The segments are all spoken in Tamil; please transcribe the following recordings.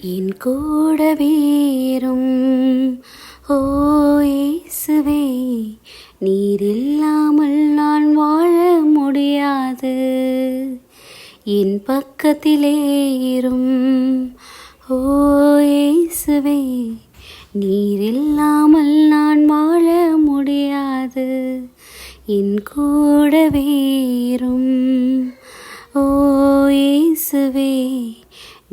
என் கூட வீரும் ஓ இயேசுவே நீர் இல்லாமல் நான் வாழ முடியாது. என் பக்கத்திலே இரும் ஓ இயேசுவே நீர் இல்லாமல் நான் வாழ முடியாது. என் கூட வீரும்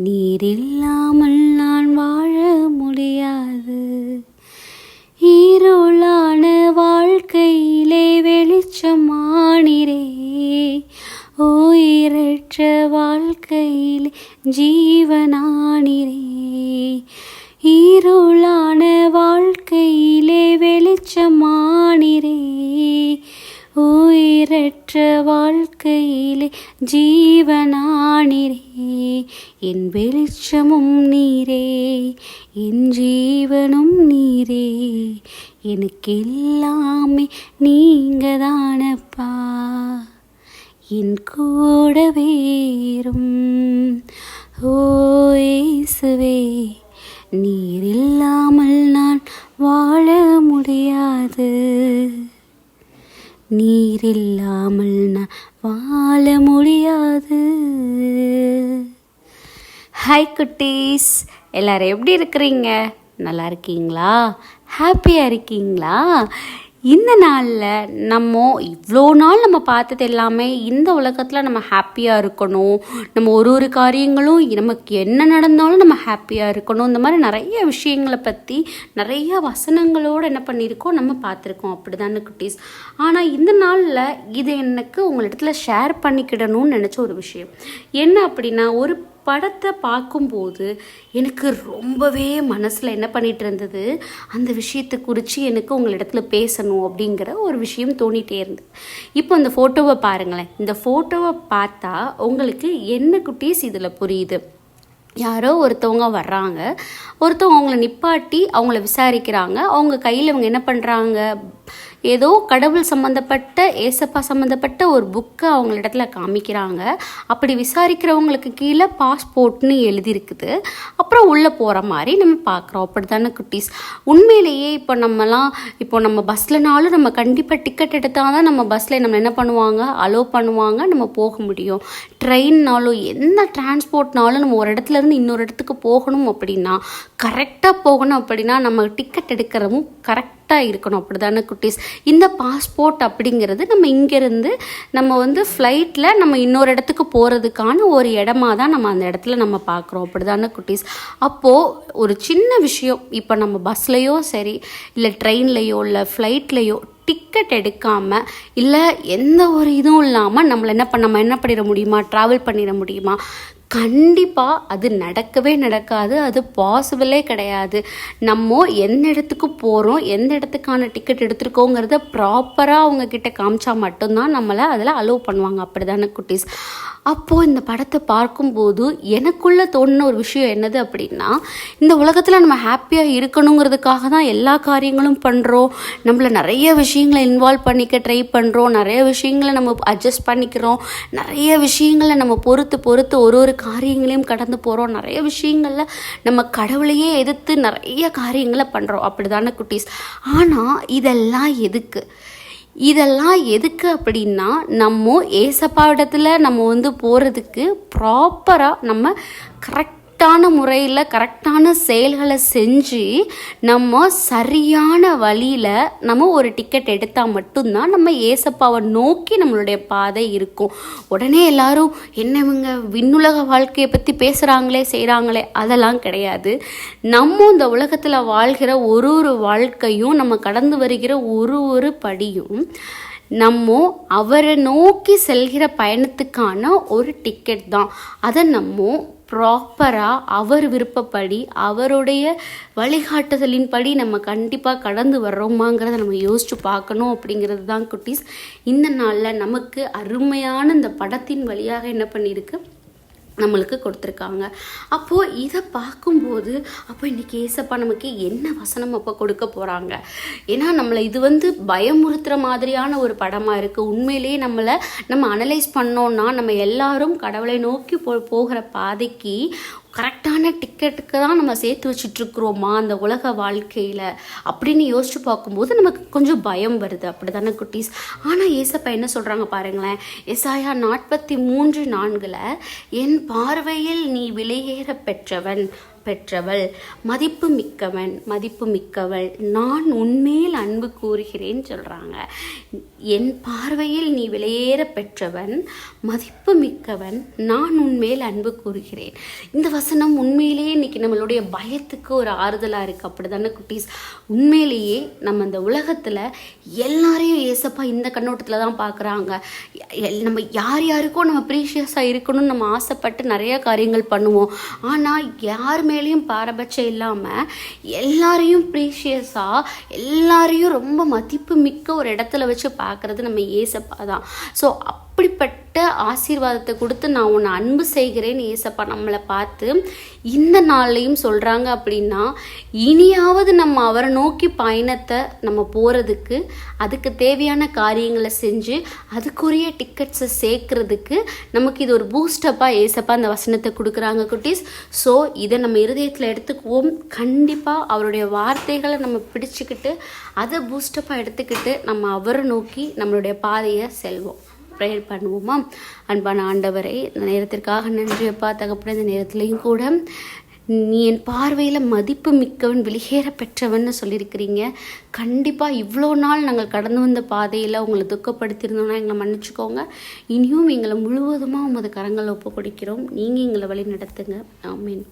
நீரில்லாமல் நான் வாழ முடியாது. ஈரோளான வாழ்க்கையிலே வெளிச்சமானிரே. ஓயிரற்ற வாழ்க்கையிலே ஜீவனானிரே. இருளான உயிரற்ற வாழ்க்கையிலே ஜீவனானிரே. என் வெளிச்சமும் நீரே என் ஜீவனும் நீரே. எனக்கு எல்லாமே நீங்க தானப்பா என் கூட வேறும் ஓசுவே நீர் இல்லாமல் நான் வாழ முடியாது. நீர் இல்லாமல் நான் வாழ முடியாது. ஹாய் குட்டீஸ் எல்லாரும் எப்படி இருக்கிறீங்க? நல்லா இருக்கீங்களா? ஹாப்பியாக இருக்கீங்களா? இந்த நாளில் நம்ம இவ்வளோ நாள் நம்ம பார்த்தது எல்லாமே இந்த உலகத்தில் நம்ம ஹாப்பியாக இருக்கணும். நம்ம ஒரு ஒரு காரியங்களும் நமக்கு என்ன நடந்தாலும் நம்ம ஹாப்பியாக இருக்கணும். இந்த மாதிரி நிறைய விஷயங்களை பற்றி நிறைய வசனங்களோடு என்ன பண்ணியிருக்கோம் நம்ம பார்த்துருக்கோம். அப்படி தானே குட்டீஸ்? ஆனால் இந்த நாளில் இது எனக்கு உங்களிடத்துல ஷேர் பண்ணிக்கிடணும்னு நினச்ச ஒரு விஷயம். என்ன அப்படின்னா ஒரு படத்தை பார்க்கும்போது எனக்கு ரொம்பவே மனசில் என்ன பண்ணிட்டு இருந்தது? அந்த விஷயத்தை குறித்து எனக்கு உங்களிடத்துல பேசணும் அப்படிங்கிற ஒரு விஷயம் தோணிகிட்டே இருந்தது. இப்போ இந்த ஃபோட்டோவை பாருங்களேன். இந்த ஃபோட்டோவை பார்த்தா உங்களுக்கு என்ன குட்டீஸ் இதில் புரியுது? யாரோ ஒருத்தவங்க வர்றாங்க. ஒருத்தவங்க அவங்கள நிப்பாட்டி அவங்கள விசாரிக்கிறாங்க. அவங்க கையில் அவங்க என்ன பண்ணுறாங்க ஏதோ கடவுள் சம்மந்தப்பட்ட ஏசப்பா சம்மந்தப்பட்ட ஒரு புக்கை அவங்களிடத்துல காமிக்கிறாங்க. அப்படி விசாரிக்கிறவங்களுக்கு கீழே பாஸ்போர்ட்னு எழுதியிருக்குது அப்புறம் உள்ளே போகிற மாதிரி நம்ம பார்க்குறோம். அப்படி தானே குட்டீஸ்? உண்மையிலேயே இப்போ நம்மலாம் இப்போ நம்ம பஸ்லனாலும் நம்ம கண்டிப்பாக டிக்கெட் எடுத்தால் தான் நம்ம பஸ்ஸில் நம்ம என்ன பண்ணுவாங்க? அலோவ் பண்ணுவாங்க. நம்ம போக முடியும். ட்ரெயின்னாலும் எந்த டிரான்ஸ்போர்ட்னாலும் நம்ம ஒரு இடத்துல இருந்து இன்னொரு இடத்துக்கு போகணும் அப்படின்னா கரெக்டாக போகணும் அப்படின்னா நம்ம டிக்கெட் எடுக்கிறதும் கரெக்டாக இருக்கணும். அப்படி தானே குட்டீஸ்? இந்த பாஸ்போர்ட் அப்படிங்கிறது நம்ம இங்கேருந்து நம்ம வந்து ஃப்ளைட்டில் நம்ம இன்னொரு இடத்துக்கு போகிறதுக்கான ஒரு இடமா தான் நம்ம அந்த இடத்துல நம்ம பார்க்குறோம். அப்படி தானே குட்டீஸ்? அப்போது ஒரு சின்ன விஷயம் இப்போ நம்ம பஸ்லேயோ சரி இல்லை ட்ரெயின்லேயோ இல்லை ஃப்ளைட்லேயோ டிக்கெட் எடுக்காமல் இல்லை எந்த ஒரு இதுவும் இல்லாமல் நம்மளை என்ன பண்ண நம்ம என்ன பண்ணிட முடியுமா? ட்ராவல் பண்ணிட முடியுமா? கண்டிப்பாக அது நடக்கவே நடக்காது. அது பாசிபிளே கிடையாது. நம்ம எந்த இடத்துக்கு போகிறோம் எந்த இடத்துக்கான டிக்கெட் எடுத்திருக்கோங்கிறத ப்ராப்பராக அவங்கக்கிட்ட காமிச்சா மட்டும்தான் நம்மளை அதில் அலோவ் பண்ணுவாங்க. அப்படி தானே குட்டீஸ்? அப்போது இந்த படத்தை பார்க்கும்போது எனக்குள்ளே தோணுன ஒரு விஷயம் என்னது அப்படின்னா இந்த உலகத்தில் நம்ம ஹாப்பியாக இருக்கணுங்கிறதுக்காக தான் எல்லா காரியங்களும் பண்ணுறோம் நம்மளை நிறைய விஷயங்களை இன்வால்வ் பண்ணிக்க ட்ரை பண்ணுறோம் நிறைய விஷயங்களை நம்ம அட்ஜஸ்ட் பண்ணிக்கிறோம். நிறைய விஷயங்களை நம்ம பொறுத்து பொறுத்து ஒரு ஒரு காரியங்களையும் கடந்து போகிறோம் நிறைய விஷயங்களில் நம்ம கடவுளையே எதிர்த்து நிறைய காரியங்களை பண்ணுறோம் அப்படி தானே குட்டீஸ்? ஆனால் இதெல்லாம் எதுக்கு? இதெல்லாம் எதுக்கு அப்படின்னா நம்ம ஏசப்பாவிடத்தில் நம்ம வந்து போகிறதுக்கு ப்ராப்பராக நம்ம கரெக்ட் கரெக்டான முறையில் கரெக்டான செயல்களை செஞ்சு நம்ம சரியான வழியில் நம்ம ஒரு டிக்கெட் எடுத்தால் மட்டும்தான் நம்ம ஏசப்பாவை நோக்கி நம்மளுடைய பாதை இருக்கும். உடனே எல்லாரும் என்னவங்க விண்ணுலக வாழ்க்கையை பற்றி பேசுகிறாங்களே செய்கிறாங்களே அதெல்லாம் கிடையாது. நம்ம இந்த உலகத்தில் வாழ்கிற ஒரு ஒரு வாழ்க்கையும் நம்ம கடந்து வருகிற ஒரு ஒரு படியும் நம்ம அவரை நோக்கி செல்கிற பயணத்துக்கான ஒரு டிக்கெட் தான். அதை நம்ம ப்ராப்பராக அவர் விருப்பப்படி அவருடைய வழிகாட்டுதலின்படி நம்ம கண்டிப்பாக கடந்து வர்றோமாங்கிறத நம்ம யோசித்து பார்க்கணும் அப்படிங்கிறது தான் குட்டீஸ். இந்த நாளில் நமக்கு அருமையான இந்த படத்தின் வழியாக என்ன பண்ணியிருக்கு? நம்மளுக்கு கொடுத்துருக்காங்க. அப்போது இதை பார்க்கும்போது அப்போ இன்றைக்கி ஏசப்பா நமக்கு என்ன வசனம் அப்போ கொடுக்க போகிறாங்க ஏன்னா நம்மளை இது வந்து பயமுறுத்துகிற மாதிரியான ஒரு படமாக இருக்குது உண்மையிலேயே நம்மளை நம்ம அனலைஸ் பண்ணோன்னா நம்ம எல்லாரும் கடவுளை நோக்கி போ போகிற பாதைக்கு கரெக்டான டிக்கெட்டுக்கு தான் நம்ம சேர்த்து வச்சிட்ருக்குறோமா அந்த உலக வாழ்க்கையில்? அப்படின்னு யோசிச்சு பார்க்கும்போது நமக்கு கொஞ்சம் பயம் வருது. அப்படி தானே குட்டீஸ்? ஆனால் ஏசப்பா என்ன சொல்கிறாங்க பாருங்களேன். எசாயா நாற்பத்தி மூன்று நான்கில் என் பார்வையில் நீ விலையேற பெற்றவன். பெற்றவள் மதிப்பு மிக்கவன் மதிப்பு மிக்கவள் நான் உன்மேல் அன்பு கூறுகிறேன்னு சொல்கிறாங்க என் பார்வையில் நீ விலையேற பெற்றவன் மதிப்பு மிக்கவன் நான் உன்மேல் அன்பு கூறுகிறேன். இந்த வசனம் உண்மையிலேயே இன்னைக்கு நம்மளுடைய பயத்துக்கு ஒரு ஆறுதலாக இருக்குது அப்படி தானே குட்டீஸ்? உண்மையிலேயே நம்ம இந்த உலகத்தில் எல்லாரையும் ஏசப்பா இந்த கண்ணோட்டத்தில் தான் பார்க்குறாங்க நம்ம யார் யாருக்கும் நம்ம ப்ரீஷியஸாக இருக்கணும்னு நம்ம ஆசைப்பட்டு நிறைய காரியங்கள் பண்ணுவோம். ஆனால் யாருமே மேலேயும் பாரபட்சம் இல்லாமல் எல்லாரையும் ப்ரீஷியஸாக எல்லாரையும் ரொம்ப மதிப்பு மிக்க ஒரு இடத்துல வச்சு பார்க்குறது நம்ம ஏசப்பா தான். ஸோ அப்படிப்பட்ட ஆசீர்வாதத்தை கொடுத்து நான் உன்னை அன்பு செய்கிறேன்னு ஏசப்பா. நம்மளை பார்த்து இந்த நாள்லையும் சொல்கிறாங்க அப்படின்னா இனியாவது நம்ம அவரை நோக்கி பயணத்தை நம்ம போகிறதுக்கு அதுக்கு தேவையான காரியங்களை செஞ்சு அதுக்குரிய டிக்கெட்ஸை சேர்க்கறதுக்கு நமக்கு இது ஒரு பூஸ்டப்பாக ஏசப்பா அந்த வசனத்தை கொடுக்குறாங்க குட்டீஸ். ஸோ இதை நம்ம இருதயத்தில் எடுத்துக்குவோம். கண்டிப்பாக அவருடைய வார்த்தைகளை நம்ம பிடிச்சிக்கிட்டு அதை பூஸ்டப்பாக எடுத்துக்கிட்டு நம்ம அவரை நோக்கி நம்மளுடைய பாதையை செல்வோம். ப்ரேயர் பண்ணுவோமா? அன்பான ஆண்டவரை இந்த நேரத்திற்காக நன்றியப்பா தகப்பட இந்த நேரத்துலையும் கூட நீ என் பார்வையில் மதிப்பு மிக்கவன் வெளியேற பெற்றவன் சொல்லியிருக்கிறீங்க. கண்டிப்பாக இவ்வளோ நாள் நாங்கள் கடந்து வந்த பாதையில் உங்களை துக்கப்படுத்தியிருந்தோம்னா எங்களை மன்னிச்சுக்கோங்க. இனியும் எங்களை முழுவதுமாக உமது கரங்களை ஒப்பு கொடுக்கிறோம் நீங்கள் எங்களை வழி நடத்துங்க ஆமீன்.